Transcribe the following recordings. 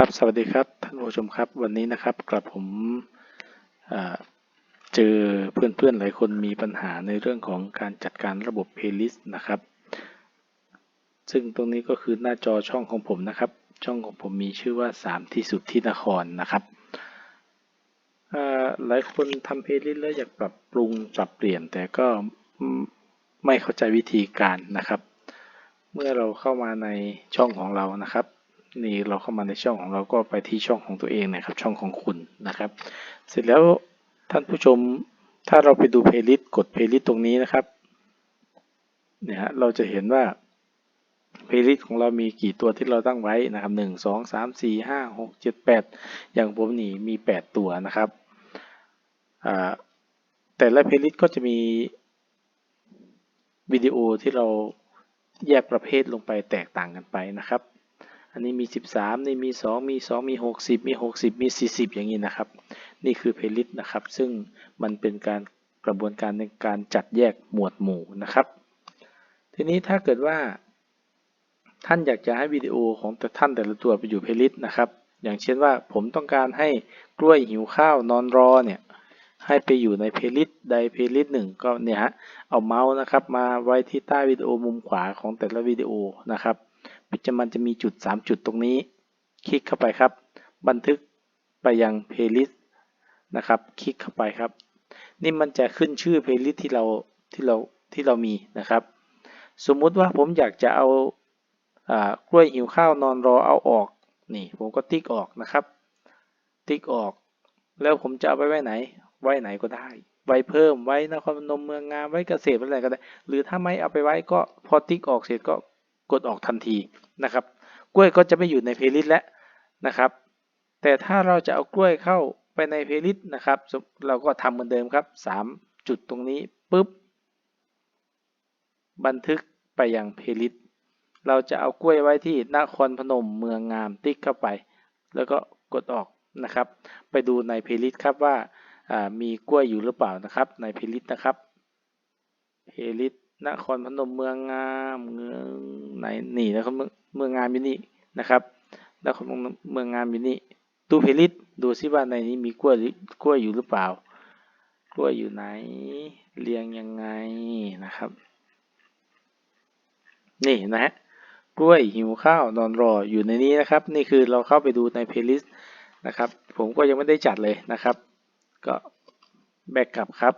ครับสวัสดีครับท่านผู้ชมครับวันนี้นะครับกระผมเจอเพื่อนๆหลายคนมีปัญหาในเรื่องของการจัดการระบบ playlist นะครับ ซึ่งตรงนี้ก็คือหน้าจอช่องของผมนะครับ ช่องของผมมีชื่อว่า 3 ที่สุดที่นครนะครับหลายคนทำ playlist แล้วอยากปรับปรุงปรับเปลี่ยน แต่ก็ไม่เข้าใจวิธีการนะครับ เมื่อเราเข้ามาในช่องของเรานะครับ นี่เราเข้ามาในช่องของเราก็ไปที่ช่องของตัวเองนะครับ ช่องของคุณนะครับ เสร็จแล้วท่านผู้ชมถ้าเราไปดูเพลย์ลิสต์กดเพลย์ลิสต์ตรงนี้นะครับเนี่ยฮะเราจะเห็นว่าเพลย์ลิสต์ของเรามีกี่ตัวที่เราตั้งไว้นะครับหนึ่งสองสามสี่ห้าหกเจ็ดแปดอย่างผมนี่มีแปดตัวนะครับแต่ละเพลย์ลิสต์ก็จะมีวิดีโอที่เราแยกประเภทลงไปแตกต่างกันไปนะครับ อันนี้มี 13 นี่มี 2 มี 2 มี 60 มี 60 มี 40 อย่างนี้นะครับ นี่คือเพลย์ลิสต์นะครับ ซึ่งมันเป็นการกระบวนการในการจัดแยกหมวดหมู่นะครับ ทีนี้ถ้าเกิดว่า ท่านอยากจะให้วิดีโอของแต่ท่านแต่ละตัวไปอยู่เพลย์ลิสต์นะครับ อย่างเช่นว่าผมต้องการให้กล้วยหิวข้าวนอนรอเนี่ยให้ไปอยู่ในเพลย์ลิสต์ใดเพลย์ลิสต์หนึ่งก็เนี่ยฮะเอาเมาส์นะครับมาไว้ที่ใต้วิดีโอมุมขวาของแต่ละวิดีโอนะครับ จะมันจะมีจุด 3 จุดตรงนี้ คลิกเข้าไปครับ บันทึกไปยังเพลย์ลิสต์นะครับ คลิกเข้าไปครับ นี่มันจะขึ้นชื่อเพลย์ลิสต์ที่เราที่เราที่เรามีนะครับ สมมุติว่าผมอยากจะเอากล้วยหิวข้าวนอนรอเอาออกนี่ผมก็ติ๊กออกนะครับ ติ๊กออก แล้วผมจะเอาไปไว้ไหน ไว้ไหนก็ได้ ไว้เพิ่มไว้นครพนมเมืองงามไว้เกษตรอะไรก็ได้ หรือถ้าไม่เอาไปไว้ก็พอติ๊กออกเสร็จก็ กดออกทันทีนะครับ กล้วยก็จะไม่อยู่ในเพลย์ลิสต์แล้วนะครับ แต่ถ้าเราจะเอากล้วยเข้าไปในเพลย์ลิสต์นะครับ เราก็ทำเหมือนเดิมครับ 3 จุดตรงนี้ปุ๊บ บันทึกไปยังเพลย์ลิสต์เราจะเอากล้วยไว้ที่นครพนมเมืองงามติ๊กเข้าไป แล้วก็กดออกนะครับ ไปดูในเพลย์ลิสต์ครับว่ามีกล้วยอยู่หรือเปล่านะครับ ในเพลย์ลิสต์นะครับเพลย์ลิสต์ นครพนมเมืองงามเมืองไหนนี่นะครับเมืองงามอยู่นี่นะครับนครเมืองงามอยู่นี่ดูเพลิตดูซิว่าในนี้มีกล้วยกล้วยอยู่หรือเปล่า กล้วยอยู่ไหน เรียงยังไงนะครับ นี่นะฮะกล้วยหิวข้าวนอนรออยู่ในนี้นะครับ นี่คือเราเข้าไปดูในเพลย์ลิสต์นะครับ ผมก็ยังไม่ได้จัดเลยนะครับ ก็แบกกลับครับ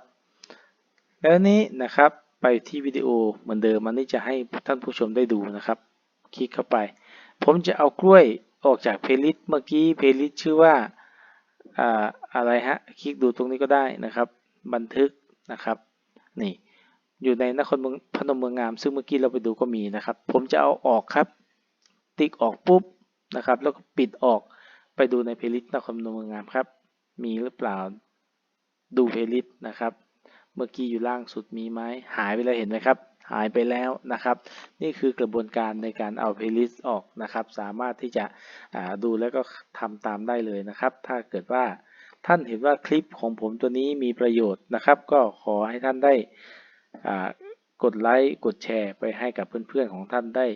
แล้วนี้นะครับ ไปที่วิดีโอเหมือนเดิมมันนี่จะให้ท่านผู้ชมได้ดูนะครับ คลิกเข้าไป ผมจะเอากล้วยออกจากเพลย์ลิสต์เมื่อกี้เพลย์ลิสต์ชื่อว่าอ่าอะไรฮะ คลิกดูตรงนี้ก็ได้นะครับ บันทึกนะครับ นี่ อยู่ในนครพนมเมืองงาม ซึ่งเมื่อกี้เราไปดูก็มีนะครับ ผมจะเอาออกครับ ติ๊กออกปุ๊บนะครับ แล้วก็ปิดออกไปดูในเพลย์ลิสต์นครพนมเมืองงามครับ มีหรือเปล่า ดูเพลย์ลิสต์นะครับ เมื่อกี้อยู่ล่างสุดมีไหมหายไปแล้วเห็นไหมครับ หายไปแล้วนะครับ นี่คือกระบวนการในการเอาเพลย์ลิสต์ออกนะครับ สามารถที่จะดูแล้วก็ทำตามได้เลยนะครับ ถ้าเกิดว่าท่านเห็นว่าคลิปของผมตัวนี้มีประโยชน์นะครับ ก็ขอให้ท่านได้กดไลค์กดแชร์ไปให้กับเพื่อนๆของท่านได้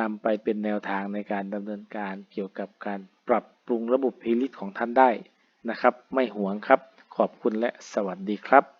นำไปเป็นแนวทางในการดำเนินการเกี่ยวกับการปรับปรุงระบบเพลย์ลิสต์ของท่านได้นะครับ ไม่หวงครับ ขอบคุณและสวัสดีครับ